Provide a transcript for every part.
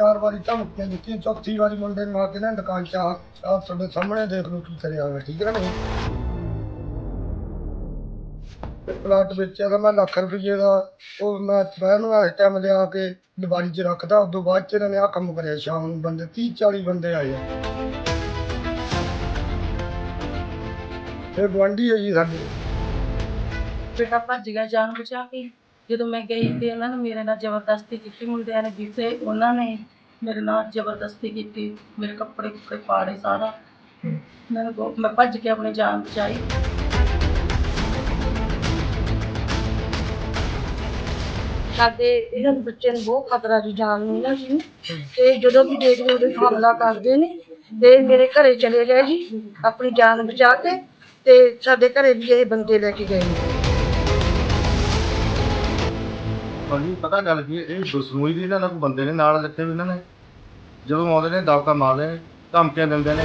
ਚਾਰ ਵਾਰੀ ਧਮਕੀਆਂ ਦਿੱਤੀਆਂ, ਚੌਥੀ ਵਾਰੀ ਮੁੰਡੇ ਨੂੰ ਆ ਕੇ ਨਾ ਦੁਕਾਨ 'ਚ ਆ ਆ ਤੁਹਾਡੇ ਸਾਹਮਣੇ ਦੇਖ ਲਓ ਕੀ ਕਰਿਆ ਹੋਇਆ, ਠੀਕ ਹੈ ਨਾ ਨਹੀਂ ਪਲਾਟ ਵੇਚਿਆ ਤਾਂ ਮੈਂ ਲੱਖ ਰੁਪਏ ਦਾ ਉਹ ਮੈਂ ਦੁਪਹਿਰ ਨੂੰ ਇਸ ਟਾਈਮ ਲਿਆ ਕੇ ਦੁਬਾਰੀ 'ਚ ਰੱਖਦਾ ਉਸ ਬਾਅਦ 'ਚ ਇਹਨਾਂ ਨੇ ਆ ਕੰਮ ਕਰਿਆ, ਸ਼ਾਮ ਨੂੰ ਬੰਦੇ 30 40 ਬੰਦੇ ਆਏ ਆ। ਇਹ ਗੁਆਂਢੀ ਹੈ ਜੀ ਸਾਡੇ। ਬੇਟਾ ਭੱਜ ਗਿਆ ਜਾਨ ਬਚਾ ਕੇ। ਜਦੋਂ ਮੈਂ ਗਈ ਤੇ ਇਹਨਾਂ ਨੇ ਮੇਰੇ ਨਾਲ ਜ਼ਬਰਦਸਤੀ ਕੀਤੀ, ਮੁੰਡਿਆਂ ਨੇ ਜਿੱਥੇ ਉਹਨਾਂ ਨੇ ਮੇਰੇ ਨਾਲ ਜ਼ਬਰਦਸਤੀ ਕੀਤੀ, ਮੇਰੇ ਕੱਪੜੇ ਕੁੱਪੜੇ ਪਾੜੇ ਸਾਰਾ। ਮੈਨੂੰ ਮੈਂ ਭੱਜ ਕੇ ਆਪਣੀ ਜਾਨ ਬਚਾਈ। ਸਾਡੇ ਇਹਨਾਂ ਦੇ ਬੱਚੇ ਨੂੰ ਬਹੁਤ ਖਤਰਾ ਜੀ, ਜਾਨ ਨੂੰ ਨਾ ਜੀ। ਤੇ ਜਦੋਂ ਵੀ ਦੇਖਦੇ ਉਹਦੇ ਹਮਲਾ ਕਰਦੇ ਨੇ, ਤੇ ਮੇਰੇ ਘਰੇ ਚਲੇ ਗਏ ਜੀ, ਆਪਣੀ ਜਾਨ ਬਚਾ ਕੇ, ਤੇ ਸਾਡੇ ਘਰੇ ਵੀ ਇਹ ਬੰਦੇ ਲੈ ਕੇ ਗਏ ਨੇ। ਭਾਜੀ ਪਤਾ ਗੱਲ ਕੀ ਹੈ, ਇਹ ਦੁਸ਼ਮਣੀ ਦੀ ਇਹਨਾਂ ਨਾਲ ਬੰਦੇ ਨੇ ਨਾਲ ਦਿੱਤੇ ਵੀ ਇਹਨਾਂ ਨੇ। ਜਦੋਂ ਆਉਂਦੇ ਨੇ ਦਬਕਾ ਮਾਰਦੇ ਨੇ ਧਮਕੀਆਂ ਦਿੰਦੇ ਨੇ।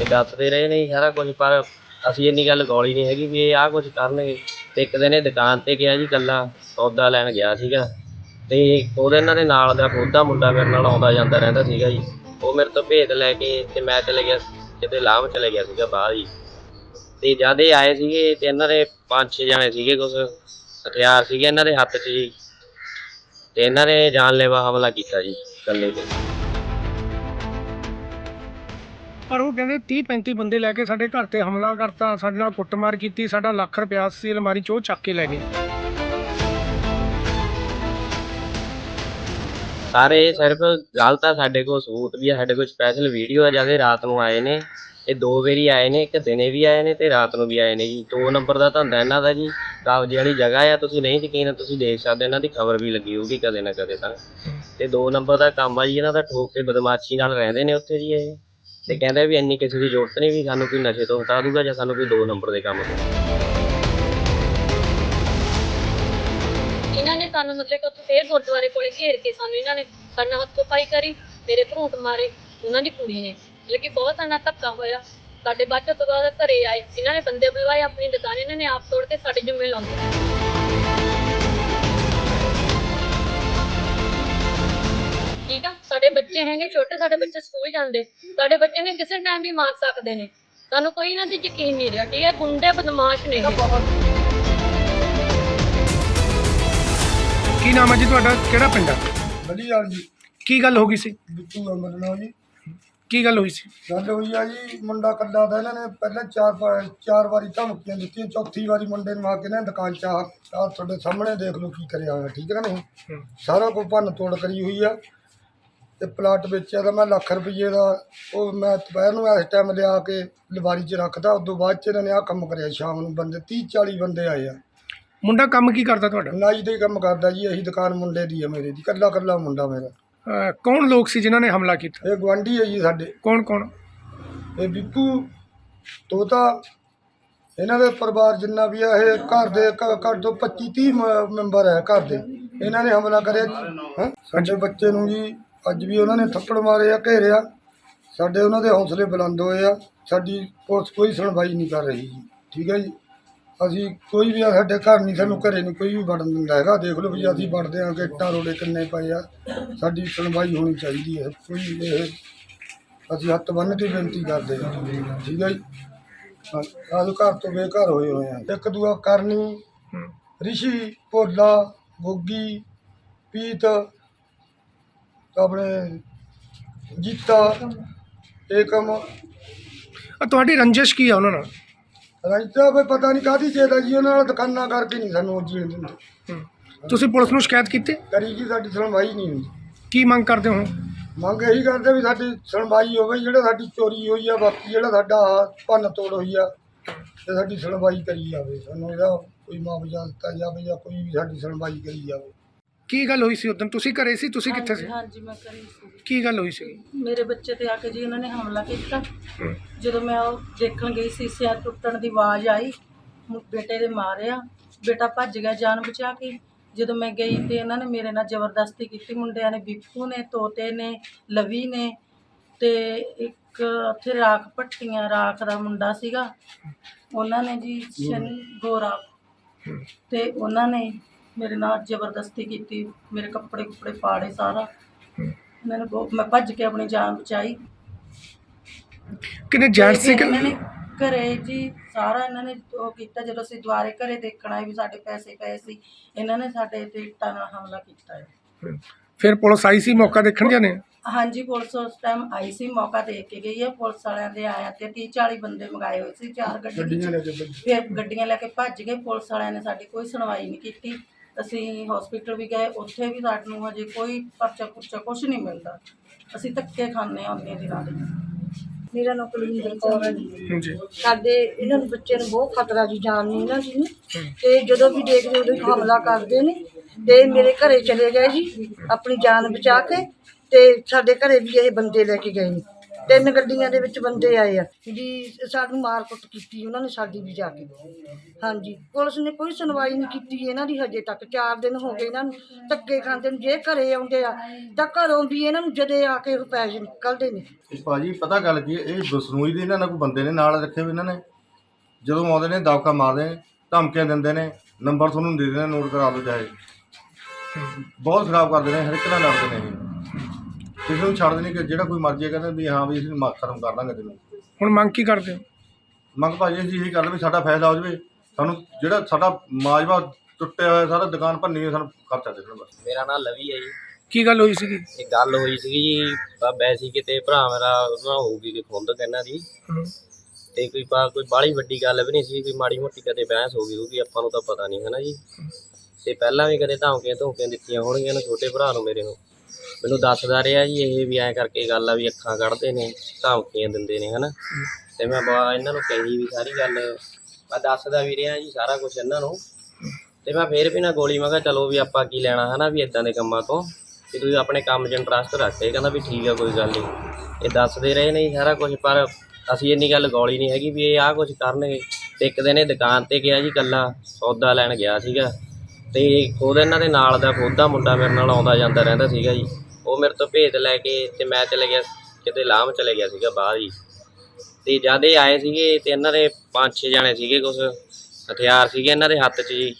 ਇਹ ਦੱਸਦੇ ਰਹੇ ਨੇ ਜੀ ਸਾਰਾ ਕੁਝ ਪਰ ਅਸੀਂ ਇੰਨੀ ਗੱਲ ਗੌਲੀ ਨਹੀਂ ਹੈਗੀ ਵੀ ਇਹ ਆਹ ਕੁਝ ਕਰਨਗੇ। ਤੇ ਇੱਕ ਦਿਨ ਇਹ ਦੁਕਾਨ ਤੇ ਗਿਆ ਜੀ ਕੱਲਾ ਸੌਦਾ ਲੈਣ ਗਿਆ ਸੀਗਾ। ਤੇ ਉਹਦੇ ਇਹਨਾਂ ਦੇ ਨਾਲ ਦਾ ਖੁਦ ਮੁੰਡਾ ਮੇਰੇ ਨਾਲ ਆਉਂਦਾ ਜਾਂਦਾ ਰਹਿੰਦਾ ਸੀਗਾ ਜੀ। ਉਹ ਮੇਰੇ ਤੋਂ ਭੇਦ ਲੈ ਕੇ ਤੇ ਮੈਂ ਚਲੇ ਗਿਆ ਕਿਤੇ ਲਾਭ ਚਲੇ ਗਿਆ ਸੀਗਾ ਬਾਹਰ ਜੀ। ਤੇ ਜਦ ਇਹ ਆਏ ਸੀਗੇ ਤੇ ਇਹਨਾਂ ਦੇ ਪੰਜ ਛੇ ਜਣੇ ਸੀਗੇ ਕੁਛ ਹਥਿਆਰ ਸੀਗੇ ਇਹਨਾਂ ਦੇ ਹੱਥ 'ਚ ਜੀ। ਤੇ ਇਹਨਾਂ ਨੇ ਜਾਨਲੇਵਾ ਹਮਲਾ ਕੀਤਾ ਜੀ ਕੱਲੇ ਤੇ। ਪਰ ਉਹ ਕਹਿੰਦੇ 30 35 ਬੰਦੇ ਲੈ ਕੇ ਸਾਡੇ ਘਰ ਤੇ ਹਮਲਾ ਕਰਤਾ ਸਾਡੇ ਨਾਲ ਕੁੱਟਮਾਰ ਕੀਤੀ ਸਾਡਾ ਲੱਖ ਰੁਪਿਆ ਸੀ ਅਲਮਾਰੀ ਚੋਂ ਚੱਕ ਕੇ ਲੈ ਗਏ। ਸਾਰੇ ਸਿਰਫ ਗੱਲ ਤਾਂ ਸਾਡੇ ਕੋਲ ਸਬੂਤ ਵੀ ਆ ਸਾਡੇ ਕੋਲ ਸਪੈਸ਼ਲ ਵੀਡੀਓ ਆ ਜਦੇ ਰਾਤ ਨੂੰ ਆਏ ਨੇ। ਇਹ ਦੋ ਵਾਰੀ ਆਏ ਨੇ, ਇੱਕ ਦਿਨੇ ਵੀ ਆਏ ਨੇ ਤੇ ਰਾਤ ਨੂੰ ਵੀ ਆਏ ਨੇ ਜੀ। ਦੋ ਨੰਬਰ ਦਾ ਧੰਦਾ ਇਹਨਾਂ ਦਾ ਜੀ। ਕਾਬਜੇ ਵਾਲੀ ਜਗ੍ਹਾ ਆ, ਤੁਸੀਂ ਨਹੀਂ ਯਕੀਨ ਤੁਸੀਂ ਦੇਖ ਸਕਦੇ, ਇਹਨਾਂ ਦੀ ਖਬਰ ਵੀ ਲੱਗੀ ਹੋਊਗੀ ਕਦੇ ਨਾ ਕਦੇ ਤਾਂ। ਤੇ ਦੋ ਨੰਬਰ ਦਾ ਕੰਮ ਆ ਜੀ, ਇਹਨਾਂ ਦਾ ਠੋਕ ਕੇ ਬਦਮਾਸ਼ੀ ਨਾਲ ਰਹਿੰਦੇ ਨੇ ਉੱਥੇ ਜੀ ਇਹ। ਤੇ ਕਹਿੰਦੇ ਵੀ ਇੰਨੀ ਕਿਸੇ ਦੀ ਜ਼ਰੂਰਤ ਨਹੀਂ ਵੀ ਸਾਨੂੰ ਕੋਈ ਨਸ਼ੇ ਤੋਂ ਹਟਾ ਦੂਗਾ ਜਾਂ ਸਾਨੂੰ ਕੋਈ ਦੋ ਨੰਬਰ ਦੇ ਕੰਮ ਤੋਂ। ਇਹਨਾਂ ਨੇ ਸਾਨੂੰ ਮਤਲਬ ਕਿ ਉੱਥੇ ਫੇਰ ਗੁਰਦੁਆਰੇ ਕੋਲੇ ਘੇਰ ਕੇ ਸਾਨੂੰ ਇਹਨਾਂ ਨੇ ਸਾਨੂੰ ਹੱਥੋਂ ਪਾਈ ਕਰੀ, ਮੇਰੇ ਭਰੂਟ ਮਾਰੇ, ਉਹਨਾਂ ਦੀ ਕੁੜੀ ਨੇ। ਲੇਕਿਨ ਬਹੁਤ ਸਾਡਾ ਧੱਕਾ ਹੋਇਆ। ਸਾਡੇ ਬਾਅਦ ਤੋਂ ਬਾਅਦ ਘਰੇ ਆਏ। ਇਹਨਾਂ ਨੇ ਬੰਦੇ ਬੁਲਵਾਏ ਆਪਣੀ ਦੁਕਾਨ ਇਹਨਾਂ ਨੇ ਆਪ ਤੋੜ ਕੇ ਸਾਡੇ ਜੁਮੇ ਲਾਉਂਦੇ। ਠੀਕ ਆ? ਸਾਡੇ ਬੱਚੇ ਹੈਗੇ ਛੋਟੇ ਸਾਡੇ ਬੱਚੇ ਸਕੂਲ ਜਾਂਦੇ। ਸਾਡੇ ਬੱਚੇ ਨੇ ਕਿਸੇ ਟਾਈਮ ਵੀ ਮਾਰ ਸਕਦੇ ਨੇ। ਸਾਨੂੰ ਕੋਈ ਇਹਨਾਂ ਤੇ ਯਕੀਨ ਨਹੀਂ ਰਿਹਾ। ਠੀਕ ਹੈ ਗੁੰਡੇ ਬਦਮਾਸ਼ ਨੇ। ਇਹ ਕੀ ਨਾਮ ਹੈ ਜੀ ਤੁਹਾਡਾ? ਕਿਹੜਾ ਪਿੰਡ ਆ? ਵਧੀਆ ਜੀ। ਕੀ ਗੱਲ ਹੋ ਗਈ ਸੀ? ਬਿੱਟੂ ਅਮਰ ਨਾਲ ਜੀ। ਕੀ ਗੱਲ ਹੋਈ ਸੀ? ਗੱਲ ਹੋਈ ਆ ਜੀ ਮੁੰਡਾ ਕੱਲਾ ਦਾ ਇਹਨਾਂ ਨੇ ਪਹਿਲਾਂ ਚਾਰ ਚਾਰ ਵਾਰੀ ਧਮਕੀਆਂ ਦਿੱਤੀਆਂ ਚੌਥੀ ਵਾਰੀ ਮੁੰਡੇ ਨੂੰ ਆ ਕੇ ਨਾ ਦੁਕਾਨ 'ਚ ਆ ਤੁਹਾਡੇ ਸਾਹਮਣੇ ਦੇਖ ਲਓ ਕੀ ਕਰਿਆ ਹੋਇਆ ਠੀਕ ਹੈ। ਨਾ ਸਾਰਾ ਕੁਝ ਭੰਨ ਤੋੜ ਕਰੀ ਹੋਈ ਆ ਤੇ ਪਲਾਟ ਵੇਚਿਆ ਤਾਂ ਮੈਂ ਲੱਖ ਰੁਪਏ ਦਾ ਉਹ ਮੈਂ ਦੁਪਹਿਰ ਨੂੰ ਇਸ ਟਾਈਮ ਲਿਆ ਕੇ ਲਵਾਰੀ 'ਚ ਰੱਖਦਾ ਉਸ ਤੋਂ ਬਾਅਦ 'ਚ ਇਹਨਾਂ ਨੇ ਆ ਕੰਮ ਕਰਿਆ ਸ਼ਾਮ ਨੂੰ ਬੰਦੇ 30 40 ਬੰਦੇ ਆਏ ਆ। ਮੁੰਡਾ ਕੰਮ ਕੀ ਕਰਦਾ ਤੁਹਾਡਾ? ਨਾਈ ਦੇ ਕੰਮ ਕਰਦਾ ਜੀ ਇਹੀ ਦੁਕਾਨ ਮੁੰਡੇ ਦੀ ਆ ਮੇਰੇ ਦੀ ਕੱਲਾ ਕੱਲਾ ਮੁੰਡਾ ਮੇਰਾ। ਅਹ ਕੌਣ ਲੋਕ ਸੀ ਜਿਨ੍ਹਾਂ ਨੇ ਹਮਲਾ ਕੀਤਾ? ਇਹ ਗੁਆਂਢੀ ਹੈ ਜੀ ਸਾਡੇ। ਕੌਣ ਕੌਣ? ਇਹ ਬਿੱਪੂ ਤੋਤਾ ਇਹਨਾਂ ਦੇ ਪਰਿਵਾਰ ਜਿੰਨਾ ਵੀ ਆ ਇਹ ਘਰ ਦੇ ਘ- ਘੱਟ ਤੋਂ 25 30 ਮ- ਮੈਂਬਰ ਹੈ ਘਰ ਦੇ। ਇਹਨਾਂ ਨੇ ਹਮਲਾ ਕਰਿਆ ਹੈਂ? ਸਾਡੇ ਬੱਚੇ ਨੂੰ ਜੀ ਅੱਜ ਵੀ ਉਹਨਾਂ ਨੇ ਥੱਪੜ ਮਾਰੇ ਆ ਘੇਰਿਆ। ਸਾਡੇ ਉਹਨਾਂ ਦੇ ਹੌਸਲੇ ਬੁਲੰਦ ਹੋਏ ਆ। ਸਾਡੀ ਪੁਲਿਸ ਕੋਈ ਸੁਣਵਾਈ ਨਹੀਂ ਕਰ ਰਹੀ ਜੀ। ਠੀਕ ਹੈ ਜੀ? ਅਸੀਂ ਕੋਈ ਵੀ ਸਾਡੇ ਘਰ ਨਹੀਂ ਸਾਨੂੰ ਘਰੇ ਨਹੀਂ ਕੋਈ ਵੀ ਵੜਨ ਦਿੰਦਾ ਹੈਗਾ। ਦੇਖ ਲਓ ਵੀ ਅਸੀਂ ਵੜਦੇ ਹਾਂ ਕਿ ਇੱਟਾਂ ਰੋੜੇ ਕਿੰਨੇ ਪਏ ਆ। ਸਾਡੀ ਸੁਣਵਾਈ ਹੋਣੀ ਚਾਹੀਦੀ ਹੈ। ਕੋਈ ਇਹ ਅਸੀਂ ਹੱਥ ਬੰਨ੍ਹ ਕੇ ਬੇਨਤੀ ਕਰਦੇ ਹਾਂ। ਠੀਕ ਹੈ ਜੀ? ਹਾਂ, ਘਰ ਤੋਂ ਬੇਘਰ ਹੋਏ ਹੋਏ ਆ। ਇੱਕ ਦੂਆ ਕਰਨੀ ਰਿਸ਼ੀ ਭੋਲਾ ਗੋਗੀ ਪੀਤ ਆਪਣੇ ਜੀਤਾ ਏਕਮ। ਤੁਹਾਡੀ ਰੰਜਿਸ਼ ਕੀ ਆ ਉਹਨਾਂ ਨਾਲ? ਰਾਜਤਾ ਵੀ ਪਤਾ ਨਹੀਂ ਕਾਹਦੀ ਚੇਤਾ ਜੀ ਉਹਨਾਂ ਨਾਲ ਦੁਕਾਨਾਂ ਕਰਕੇ ਨਹੀਂ ਸਾਨੂੰ ਜੀਣ ਦਿੰਦੇ। ਤੁਸੀਂ ਪੁਲਿਸ ਨੂੰ ਸ਼ਿਕਾਇਤ ਕੀਤੀ? ਕਰੀ ਜੀ ਸਾਡੀ ਸੁਣਵਾਈ ਨਹੀਂ ਹੁੰਦੀ ਕੀ ਮੰਗ ਕਰਦੇ ਹੋ ਮੰਗ ਇਹੀ ਕਰਦੇ ਵੀ ਸਾਡੀ ਸੁਣਵਾਈ ਹੋਵੇ ਜਿਹੜਾ ਸਾਡੀ ਚੋਰੀ ਹੋਈ ਆ ਬਾਕੀ ਜਿਹੜਾ ਸਾਡਾ ਭੰਨ ਤੋੜ ਹੋਈ ਆ ਤੇ ਸਾਡੀ ਸੁਣਵਾਈ ਕਰੀ ਜਾਵੇ। ਸਾਨੂੰ ਇਹਦਾ ਕੋਈ ਮੁਆਵਜ਼ਾ ਦਿੱਤਾ ਜਾਵੇ ਜਾਂ ਕੋਈ ਵੀ ਸਾਡੀ ਸੁਣਵਾਈ ਕਰੀ ਜਾਵੇ। ਕੀ ਗੱਲ ਹੋਈ ਸੀ ਉਦੋਂ? ਤੁਸੀਂ ਘਰੇ ਸੀ? ਤੁਸੀਂ ਕਿੱਥੇ ਸੀ? ਹਾਂਜੀ ਮੈਂ ਕਰੀ ਸੀ। ਕੀ ਗੱਲ ਹੋਈ ਸੀ? ਮੇਰੇ ਬੱਚੇ ਤੇ ਆ ਕੇ ਜੀ ਉਹਨਾਂ ਨੇ ਹਮਲਾ ਕੀਤਾ। ਜਦੋਂ ਮੈਂ ਉਹ ਦੇਖਣ ਗਈ ਸੀ ਸਿਆ ਟੁੱਟਣ ਦੀ ਆਵਾਜ਼ ਆਈ ਮੁ- ਬੇਟੇ ਦੇ ਮਾਰਿਆ। ਬੇਟਾ ਭੱਜ ਗਿਆ ਜਾਨ ਬਚਾ ਕੇ। ਜਦੋਂ ਮੈਂ ਗਈ ਤੇ ਇਹਨਾਂ ਨੇ ਮੇਰੇ ਨਾਲ ਜ਼ਬਰਦਸਤੀ ਕੀਤੀ। ਮੁੰਡਿਆਂ ਨੇ ਬਿੱਪੂ ਨੇ ਤੋਤੇ ਨੇ ਲਵੀ ਨੇ ਤੇ ਇੱਕ ਉੱਥੇ ਰਾਖ ਭੱਟੀਆਂ ਰਾਖ ਦਾ ਮੁੰਡਾ ਸੀਗਾ। ਉਹਨਾਂ ਨੇ ਜੀ ਸ਼ਨੀ ਗੋਰਾ ਤੇ ਉਹਨਾਂ ਨੇ ਮੇਰੇ ਨਾਲ ਜ਼ਬਰਦਸਤੀ ਕੀਤੀ ਮੇਰੇ ਕੱਪੜੇ ਕੁੱਪੜੇ ਪਾੜੇ ਸਾਰਾ। ਇਹਨਾਂ ਨੇ ਬਹੁਤ ਮੈਂ ਭੱਜ ਕੇ ਆਪਣੀ ਜਾਨ ਬਚਾਈ। ਕਿੰਨੇ ਜੈਂਟਸ ਸੀ ਇਹਨਾਂ ਨੇ ਘਰੇ ਜੀ ਸਾਰਾ ਇਹਨਾਂ ਨੇ ਉਹ ਕੀਤਾ ਜਦੋਂ ਅਸੀਂ ਦੁਆਰੇ ਘਰੇ ਦੇਖਣ ਆਏ ਵੀ ਸਾਡੇ ਪੈਸੇ ਪਏ ਸੀ ਇਹਨਾਂ ਨੇ ਸਾਡੇ ਤੇ ਇੱਟਾਂ ਨਾਲ ਹਮਲਾ ਕੀਤਾ ਹੈ। ਫਿਰ ਪੁਲਿਸ ਆਈ ਸੀ ਮੌਕਾ ਦੇਖਣ ਜਾਣੇ? ਹਾਂਜੀ ਪੁਲਿਸ ਉਸ ਟਾਈਮ ਆਈ ਸੀ ਮੌਕਾ ਦੇਖ ਕੇ ਗਈ ਹੈ। ਪੁਲਿਸ ਵਾਲਿਆਂ ਦੇ ਆਇਆ ਤੇ 30 40 ਬੰਦੇ ਮੰਗਾਏ ਹੋਏ ਸੀ ਚਾਰ ਗੱਡੀ ਗੱਡੀਆਂ ਲੈ ਕੇ ਭੱਜੇ। ਫਿਰ ਗੱਡੀਆਂ ਲੈ ਕੇ ਭੱਜ ਗਏ। ਪੁਲਿਸ ਵਾਲਿਆਂ ਨੇ ਸਾਡੀ ਕੋਈ ਸੁਣਵਾਈ ਨਹੀਂ ਕੀਤੀ। ਅਸੀਂ ਹਸਪੀਟਲ ਵੀ ਗਏ ਉੱਥੇ ਵੀ ਸਾਨੂੰ ਹਜੇ ਕੋਈ ਪਰਚਾ ਪੁਰਚਾ ਕੁਝ ਨਹੀਂ ਮਿਲਦਾ। ਅਸੀਂ ਧੱਕੇ ਖਾਂਦੇ ਹਾਂ ਉਹਨੇ ਦਿਨਾਂ ਦੇ। ਮੇਰਾ ਨਾਮ ਕੁਲਵਿੰਦਰ ਕੌਰ ਹੈ ਜੀ। ਜੀ ਸਾਡੇ ਇਹਨਾਂ ਨੂੰ ਬੱਚੇ ਨੂੰ ਬਹੁਤ ਖਤਰਾ ਜੀ ਜਾਨ ਨੂੰ ਇਹਨਾਂ ਦੀ ਨੂੰ ਤੇ ਜਦੋਂ ਵੀ ਦੇਖਦੇ ਉਦੋਂ ਹੀ ਹਮਲਾ ਕਰਦੇ ਨੇ। ਤੇ ਮੇਰੇ ਘਰੇ ਚਲੇ ਗਏ ਜੀ ਆਪਣੀ ਜਾਨ ਬਚਾ ਕੇ। ਤੇ ਸਾਡੇ ਘਰੇ ਵੀ ਇਹ ਬੰਦੇ ਲੈ ਕੇ ਗਏ ਨੇ। ਤਿੰਨ ਗੱਡੀਆਂ ਦੇ ਵਿੱਚ ਬੰਦੇ ਆਏ ਆ। ਜੀ ਸਾਨੂੰ ਮਾਰ ਕੀਤੀ ਉਹਨਾਂ ਨੇ ਸਾਡੀ ਵੀ ਜਾ ਕੇ। ਹਾਂਜੀ ਪੁਲਿਸ ਨੇ ਕੋਈ ਸੁਣਵਾਈ ਨਹੀਂ ਕੀਤੀ ਇਹਨਾਂ ਦੀ ਹਜੇ ਤੱਕ। 4 ਦਿਨ ਹੋ ਗਏ ਇਹਨਾਂ ਨੂੰ ਧੱਕੇ ਖਾਂਦੇ ਨੂੰ ਜੇ ਘਰੇ ਆਉਂਦੇ ਆ ਤਾਂ ਘਰੋਂ ਵੀ ਇਹਨਾਂ ਨੂੰ ਜਦੇ ਆ ਕੇ ਪੈਸੇ ਨਿਕਲਦੇ ਨੇ। ਇਹ ਭਾਜੀ ਪਤਾ ਗੱਲ ਕੀ ਹੈ, ਇਹ ਦਸਨੂਈ ਦੇ ਇਹਨਾਂ ਨਾਲ ਕੋਈ ਬੰਦੇ ਨੇ ਨਾਲ ਰੱਖੇ ਹੋਏ ਇਹਨਾਂ ਨੇ? ਜਦੋਂ ਆਉਂਦੇ ਨੇ ਦਬਕਾ ਮਾਰਦੇ ਨੇ ਧਮਕੀਆਂ ਦਿੰਦੇ ਨੇ ਨੰਬਰ ਤੁਹਾਨੂੰ ਦੇ ਦਿੰਦੇ ਨੇ ਨੋਟ ਕਰਾ ਲਓ ਚਾਹੇ। ਬਹੁਤ ਖਰਾਬ ਕਰਦੇ ਨੇ ਹਰ ਇੱਕ ਨਾਲ ਲੜਦੇ ਨੇ ਇਹ। ਕਿਸੇ ਨੂੰ ਛੱਡਦੇ ਨਹੀਂ ਕਿ ਜਿਹੜਾ ਕੋਈ ਮਰਜ਼ੀ ਕਹਿੰਦਾ ਵੀ ਹਾਂ ਵੀ ਅਸੀਂ ਖਤਮ ਕਰ ਦਾਂਗੇ ਤੈਨੂੰ। ਹੁਣ ਮੰਗ ਕੀ ਕਰਦੇ ਹੋ? ਮੰਗ ਭਾਜੀ ਅਸੀਂ ਇਹ ਕਰਦੇ ਵੀ ਸਾਡਾ ਫੈਸਲਾ ਹੋ ਜਾਵੇ। ਸਾਨੂੰ ਜਿਹੜਾ ਸਾਡਾ ਮਾਜਵਾ ਟੁੱਟਿਆ ਹੋਇਆ ਸਾਰਾ ਦੁਕਾਨ ਭੰਨੀ ਹੋਈ ਸਾਨੂੰ ਖਰਚਾ ਦੇ ਦੇਣ ਬਸ। ਮੇਰਾ ਨਾਮ ਲਵੀ ਹੈ ਜੀ। ਕੀ ਗੱਲ ਹੋਈ ਸੀਗੀ? ਇਹ ਗੱਲ ਹੋਈ ਸੀਗੀ ਜੀ ਬਾਬਾ ਸੀ ਕਿਤੇ ਭਰਾ ਮੇਰਾ ਉਹਨਾਂ ਹੋਊਗੀ ਕਿ ਖੁੰਦ ਕਹਿੰਦਾ ਜੀ ਹਮ, ਤੇ ਕੋਈ ਬਾ ਕੋਈ ਬਾਹਲੀ ਵੱਡੀ ਗੱਲ ਵੀ ਨਹੀਂ ਸੀ ਕੋਈ ਮਾੜੀ ਮੋਟੀ ਕਦੇ ਬਹਿਸ ਹੋ ਗਈ ਹੋਊਗੀ ਆਪਾਂ ਨੂੰ ਤਾਂ ਪਤਾ ਨਹੀਂ ਹੈ ਨਾ ਜੀ ਤੇ ਪਹਿਲਾਂ ਵੀ ਕਦੇ ਧਮਕੀਆਂ ਧਮਕੀਆਂ ਦਿੱਤੀਆਂ ਹੋਣਗੀਆਂ ਨਾ ਛੋਟੇ ਭਰਾ ਨੂੰ ਮੇਰੇ ਨੂੰ। ਮੈਨੂੰ ਦੱਸਦਾ ਰਿਹਾ ਜੀ ਇਹ ਵੀ ਐਂ ਕਰਕੇ ਗੱਲ ਆ ਵੀ ਅੱਖਾਂ ਕੱਢਦੇ ਨੇ ਧਮਕੀਆਂ ਦਿੰਦੇ ਨੇ, ਹਨਾ? ਤੇ ਮੈਂ ਬਾ ਇਹਨਾਂ ਨੂੰ ਕਹੀ ਵੀ ਸਾਰੀ ਗੱਲ, ਮੈਂ ਦੱਸਦਾ ਵੀ ਰਿਹਾ ਜੀ ਸਾਰਾ ਕੁਝ ਇਹਨਾਂ ਨੂੰ। ਤੇ ਮੈਂ ਫੇਰ ਵੀ ਨਾ ਗੋਲੀ, ਮੈਂ ਕਿਹਾ ਚਲੋ ਵੀ ਆਪਾਂ ਕੀ ਲੈਣਾ, ਹਨਾ, ਵੀ ਇਦਾਂ ਦੇ ਕੰਮਾਂ ਤੋਂ। ਕਿ ਤੁਸੀਂ ਆਪਣੇ ਕੰਮ 'ਚ ਇੰਟਰਸਟ ਰੱਖਦੇ ਕਹਿੰਦਾ ਵੀ ਠੀਕ ਆ, ਕੋਈ ਗੱਲ ਨਹੀਂ। ਇਹ ਦੱਸਦੇ ਰਹੇ ਨੇ ਜੀ ਸਾਰਾ ਕੁਝ ਪਰ ਅਸੀਂ ਇੰਨੀ ਗੱਲ ਗੋਲੀ ਨਹੀਂ ਹੈਗੀ ਵੀ ਇਹ ਆਹ ਕੁਝ ਕਰਨਗੇ। ਤੇ ਇੱਕ ਦਿਨ ਇਹ ਦੁਕਾਨ ਤੇ ਗਿਆ ਜੀ ਕੱਲਾ ਸੌਦਾ ਲੈਣ ਗਿਆ ਸੀਗਾ। ਤੇ ਖੁਦ ਇਹਨਾਂ ਦੇ ਨਾਲ ਦਾ ਖੁਦ ਦਾ ਮੁੰਡਾ ਮੇਰੇ ਨਾਲ ਆਉਂਦਾ ਜਾਂਦਾ ਰਹਿੰਦਾ ਸੀਗਾ ਜੀ। ਉਹ ਮੇਰੇ ਤੋਂ ਭੇਤ ਲੈ ਕੇ ਤੇ ਮੈਂ ਚਲੇ ਗਿਆ ਕਿਤੇ ਲਾਮ ਚਲੇ ਗਿਆ ਸੀਗਾ ਬਾਹਰ ਹੀ। ਤੇ ਜਦ ਇਹ ਆਏ ਸੀਗੇ ਤੇ ਇਹਨਾਂ ਦੇ ਪੰਜ ਛੇ ਜਾਣੇ ਸੀਗੇ ਕੁਛ ਹਥਿਆਰ ਸੀਗੇ ਇਹਨਾਂ ਦੇ ਹੱਥ 'ਚ ਜੀ।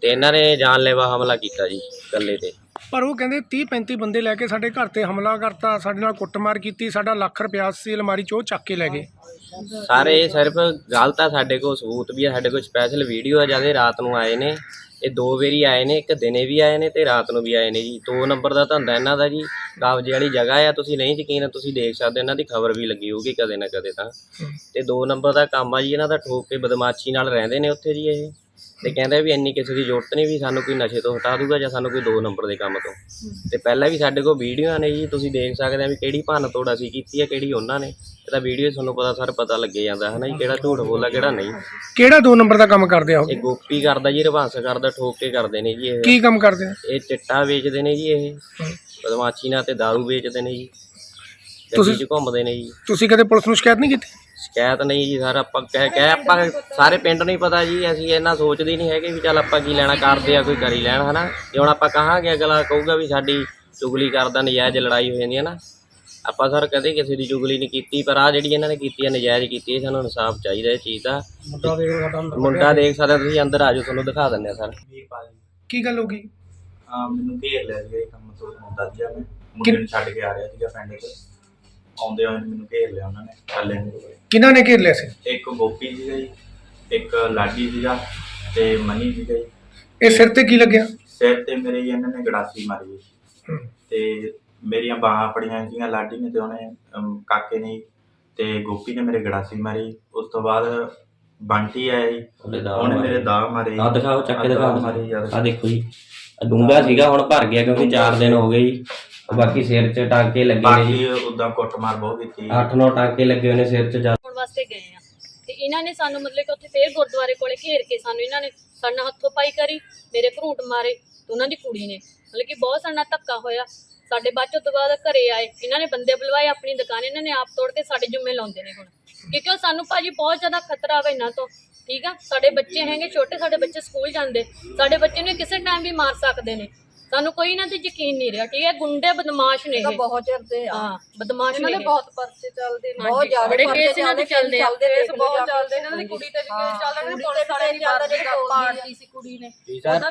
ਤੇ ਇਹਨਾਂ ਨੇ ਜਾਨਲੇਵਾ ਹਮਲਾ ਕੀਤਾ ਜੀ ਇਕੱਲੇ ਤੇ। ਪਰ ਉਹ ਕਹਿੰਦੇ 30 35 ਬੰਦੇ ਲੈ ਕੇ ਸਾਡੇ ਘਰ ਤੇ ਹਮਲਾ ਕਰਤਾ ਸਾਡੇ ਨਾਲ ਕੁੱਟਮਾਰ ਕੀਤੀ ਸਾਡਾ ਲੱਖ ਰੁਪਿਆ ਸੀ ਅਲਮਾਰੀ ਚੋਂ ਉਹ ਚੱਕ ਕੇ ਲੈ ਗਏ। ਸਾਰੇ ਇਹ ਸਿਰਫ ਗਲਤ ਆ ਸਾਡੇ ਕੋਲ ਸਬੂਤ ਵੀ ਆ ਸਾਡੇ ਕੋਲ ਸਪੈਸ਼ਲ ਵੀਡੀਓ ਆ ਜਦੇ ਰਾਤ ਨੂੰ ਆਏ ਨੇ। ਇਹ ਦੋ ਵਾਰੀ ਆਏ ਨੇ, ਇੱਕ ਦਿਨੇ ਵੀ ਆਏ ਨੇ ਤੇ ਰਾਤ ਨੂੰ ਵੀ ਆਏ ਨੇ ਜੀ। ਦੋ ਨੰਬਰ ਦਾ ਧੰਦਾ ਇਹਨਾਂ ਦਾ ਜੀ। ਕਾਬਜੇ ਵਾਲੀ ਜਗ੍ਹਾ ਆ, ਤੁਸੀਂ ਨਹੀਂ ਯਕੀਨ, ਤੁਸੀਂ ਦੇਖ ਸਕਦੇ ਇਹਨਾਂ ਦੀ ਖਬਰ ਵੀ ਲੱਗੀ ਹੋਊਗੀ ਕਦੇ ਨਾ ਕਦੇ ਤਾਂ। ਤੇ ਦੋ ਨੰਬਰ ਦਾ ਕੰਮ ਆ ਜੀ, ਇਹਨਾਂ ਦਾ ਠੋਕ ਕੇ ਬਦਮਾਸ਼ੀ ਨਾਲ ਰਹਿੰਦੇ ਨੇ ਉੱਥੇ ਜੀ ਇਹ। ਤੇ ਕਹਿੰਦੇ ਵੀ ਇੰਨੀ ਕਿਸੇ ਦੀ ਜ਼ਰੂਰਤ ਨਹੀਂ ਵੀ ਸਾਨੂੰ ਕੋਈ ਨਸ਼ੇ ਤੋਂ ਹਟਾ ਦੂਗਾ ਜਾਂ ਸਾਨੂੰ ਕੋਈ ਦੋ ਨੰਬਰ ਦੇ ਕੰਮ ਤੋਂ। ਤੇ ਪਹਿਲਾਂ ਵੀ ਸਾਡੇ ਕੋਲ ਵੀਡੀਓਆਂ ਨੇ ਜੀ ਤੁਸੀਂ ਦੇਖ ਸਕਦੇ ਆ ਵੀ ਕਿਹੜੀ ਭੰਨ ਤੋੜ ਅਸੀਂ ਕੀਤੀ ਹੈ ਕਿਹੜੀ ਉਹਨਾਂ ਨੇ। ਇਹਦਾ ਵੀਡੀਓ ਤੁਹਾਨੂੰ ਪਤਾ ਸਰ ਪਤਾ ਲੱਗੇ ਜਾਂਦਾ ਹੈ ਨਾ ਜੀ ਕਿਹੜਾ ਝੂਠ ਬੋਲਦਾ ਕਿਹੜਾ ਨਹੀਂ। ਕਿਹੜਾ ਦੋ ਨੰਬਰ ਦਾ ਕੰਮ ਕਰਦੇ ਆ ਉਹ? ਇਹ ਗੋਪੀ ਕਰਦਾ ਜੀ ਰਵਾਂਸ ਕਰਦਾ ਠੋਕ ਕੇ ਕਰਦੇ ਨੇ ਜੀ ਇਹ। ਕੀ ਕੰਮ ਕਰਦੇ ਆ? ਇਹ ਚਿੱਟਾ ਵੇਚਦੇ ਨੇ ਜੀ ਇਹ। ਬਦਮਾਸ਼ੀ ਨਾਲ ਤੇ दारू ਵੇਚਦੇ ਨੇ ਜੀ। ਤੁਸੀਂ- ਘੁੰਮਦੇ ਨੇ ਜੀ। ਤੁਸੀਂ ਕਦੇ ਪੁਲਿਸ ਨੂੰ ਸ਼ਿਕਾਇਤ ਨਹੀਂ ਕੀਤੀ? ਸ਼ਿਕਾਇਤ ਨਹੀਂ ਜੀ ਸਰ ਆਪਾਂ ਕਹਿ ਕਹਿ ਆਪਾਂ ਸਾਰੇ ਪਿੰਡ ਨੂੰ ਹੀ ਪਤਾ ਜੀ ਅਸੀਂ ਇਹਨਾਂ ਸੋਚਦੇ ਨਹੀਂ ਹੈਗੇ ਵੀ ਚੱਲ ਆਪਾਂ ਕੀ ਲੈਣਾ ਕਰਦੇ ਆ ਕੋਈ ਕਰੀ ਲੈਣ ਹਨਾ? ਜੇ ਹੁਣ ਆਪਾਂ ਕਹਾਂਗੇ ਅਗਲਾ ਕਹੂਗਾ ਵੀ ਸਾਡੀ ਚੁਗਲੀ ਕਰਦਾ ਨਜਾਇਜ਼ ਲੜਾਈ ਹੋ ਜਾਂਦੀ ਹੈ ਨਾ। ਆਪਾਂ ਸਰ ਕਦੇ ਕਿਸੇ ਦੀ ਚੁਗਲੀ ਨਹੀਂ ਕੀਤੀ ਪਰ ਆ ਜਿਹੜੀ ਇਹਨਾਂ ਨੇ ਕੀਤੀ ਹੈ ਨਜਾਇਜ਼ ਕੀਤੀ ਹੈ ਸਾਨੂੰ ਇਨਸਾਫ ਚਾਹੀਦਾ ਇਹ ਚੀਜ਼ ਦਾ। ਮੁੰਡਾ ਦੇਖ ਸਕਦੇ ਹੋ ਤੁਸੀਂ ਅੰਦਰ ਆ ਜਾਓ ਤੁਹਾਨੂੰ ਦਿਖਾ ਦਿੰਦੇ ਆ ਸਰ। ਕੀ ਗੱਲ ਹੋ ਗਈ? ਹਾਂ ਮੈਨੂੰ ਘੇਰ ਲਿਆ ਸੀਗਾ ਇਹ ਕੰਮ ਤੋਂ ਹੁੰਦਾ ਸੀਗਾ ਮੈਂ। ਮੁੰਡੇ ਨੂੰ ਛੱਡ ਕੇ ਆ ਰਿਹਾ ਸੀਗਾ ਪਿੰਡ 'ਚ। ਆਉਂਦੇ ਹੋਏ ਮੈਨੂੰ ਘੇਰ ਲਿਆ ਉਹਨਾਂ ਨੇ ਥੱਲੇ ਨੂੰ ਕਿਹਨਾਂ ਨੇ ਘੇਰ ਲਿਆ ਸੀ? ਇੱਕ ਗੋਪੀ ਸੀਗਾ ਜੀ ਇੱਕ ਲਾਡੀ ਸੀਗਾ ਤੇ ਮਨੀ ਸੀਗਾ ਜੀ। ਇਹ ਸਿਰ ਤੇ ਕੀ ਲੱਗਿਆ? ਸਿਰ ਤੇ ਮੇਰੇ ਜੀ ਇਹਨਾਂ ਨੇ ਗੜਾਸੀ ਮਾਰੀ ਜੀ ਤੇ ਮੇਰੀਆਂ ਬਾਹਾਂ ਫੜੀਆਂ ਸੀਗੀਆਂ ਲਾਡੀ ਨੇ ਤੇ ਉਹਨੇ ਅਮ, ਕਾਕੇ ਨੇ ਜੀ, ਤੇ ਗੋਪੀ ਨੇ ਮੇਰੇ ਗੜਾਸੀ ਮਾਰੀ। ਉਸ ਤੋਂ ਬਾਅਦ ਬੰਟੀ ਆਇਆ ਜੀ ਉਹਨੇ ਦਾਅ ਉਹਨੇ ਮਾਰੇ। ਦਾਅ ਮਾਰੇ ਆ ਦਿਖਾਓ ਚੱਕ ਕੇ ਆਹ ਦਾਅ ਦਿਖਾਓ। ਮਾਰੇ ਆ ਦੇਖੋ ਜੀ। ਡੂੰਗਾ ਸੀਗਾ ਹੁਣ ਭਰ ਗਿਆ ਕਿਉਂਕਿ 4 ਦਿਨ ਹੋ ਗਏ ਜੀ। ਬਾਕੀ ਸਿਰ 'ਚ ਟਾਂਕੇ ਲੱਗੇ ਨੇ ਜੀ। ਬਾਕੀ ਉਦਾਂ ਕੁੱਟਮਾਰ ਬਹੁਤ ਕੀਤੀ 8-9 ਟਾਂਕੇ ਲੱਗੇ ਹੋਏ ਨੇ ਸਿਰ 'ਚ ਜਾ ਹੋਣ ਵਾਸਤੇ ਗਏ ਆ। ਤੇ ਇਹਨਾਂ ਨੇ ਸਾਨੂੰ ਮਤਲਬ ਕਿ ਉੱਥੇ ਫੇਰ ਗੁਰਦੁਆਰੇ ਕੋਲੇ ਘੇਰ ਕੇ ਸਾਨੂੰ ਇਹਨਾਂ ਨੇ ਸਾਡਾ ਹੱਥੋਂ ਪਾਈ ਕਰੀ ਮੇਰੇ ਭਰੂਟ ਮਾਰੇ ਤੇ ਉਹਨਾਂ ਦੀ ਕੁੜੀ ਨੇ। ਮਤਲਬ ਕਿ ਬਹੁਤ ਸਾਡਾ ਧੱਕਾ ਹੋਇਆ। ਸਾਡੇ ਬਾਅਦ ਚੋਂ ਤੋਂ ਬਾਅਦ ਘਰੇ ਆਏ। ਇਹਨਾਂ ਨੇ ਬੰਦੇ ਬੁਲਵਾਏ ਆਪਣੀ ਦੁਕਾਨ ਇਹਨਾਂ ਨੇ ਆਪ ਤੋੜ ਕੇ ਸਾਡੇ ਜੁੰਮੇ ਲਾਉਂਦੇ ਨੇ ਹੁਣ। ਕਿਉਂਕਿ ਉਹ ਸਾਨੂੰ ਭਾਜੀ ਬਹੁਤ ਜ਼ਿਆਦਾ ਖਤਰਾ ਵਾ ਇਹਨਾਂ ਤੋਂ ਠੀਕ ਆ? ਸਾਡੇ ਬੱਚੇ ਹੈਗੇ ਛੋਟੇ ਸਾਡੇ ਬੱਚੇ ਸਕੂਲ ਜਾਂਦੇ। ਸਾਡੇ ਬੱਚੇ ਨੂੰ ਕਿਸੇ ਟਾਈਮ ਵੀ ਮਾਰ ਸਕਦੇ ਨੇ। ਸਾਨੂੰ ਕੋਈ ਇਹਨਾਂ ਤੇ ਯਕੀਨ ਨਹੀਂ ਰਿਹਾ ਠੀਕ ਹੈ ਗੁੰਡੇ ਬਦਮਾਸ਼ ਨੇ ਇਹ ਬਹੁਤ ਚਿਰਦੇ ਆ। ਹਾਂ ਬਦਮਾਸ਼ ਨੇ ਇਹਨਾਂ ਦੇ ਇਹ। ਬਹੁਤ ਪਰਚੇ ਚੱਲਦੇ ਨੇ ਬਹੁਤ ਜ਼ਿਆਦਾ ਬੜੇ ਪਰਚੇ ਕੇਸ ਇਹਨਾਂ ਦੇ ਚੱਲਦੇ ਆ। ਕੇਸ ਬਹੁਤ ਚੱਲਦੇ ਨੇ ਇਹਨਾਂ ਦੀ ਕੁੜੀ ਤੇ ਵੀ ਕੇਸ ਚੱਲਦਾ ਨੇ ਪੁਲਿਸ ਵਾਲੇ ਦੀ ਜ਼ਿਆਦਾ ਜਿਹੜੀ ਪਾਰਟੀ ਸੀ ਕੁੜੀ ਨੇ। ਸਰ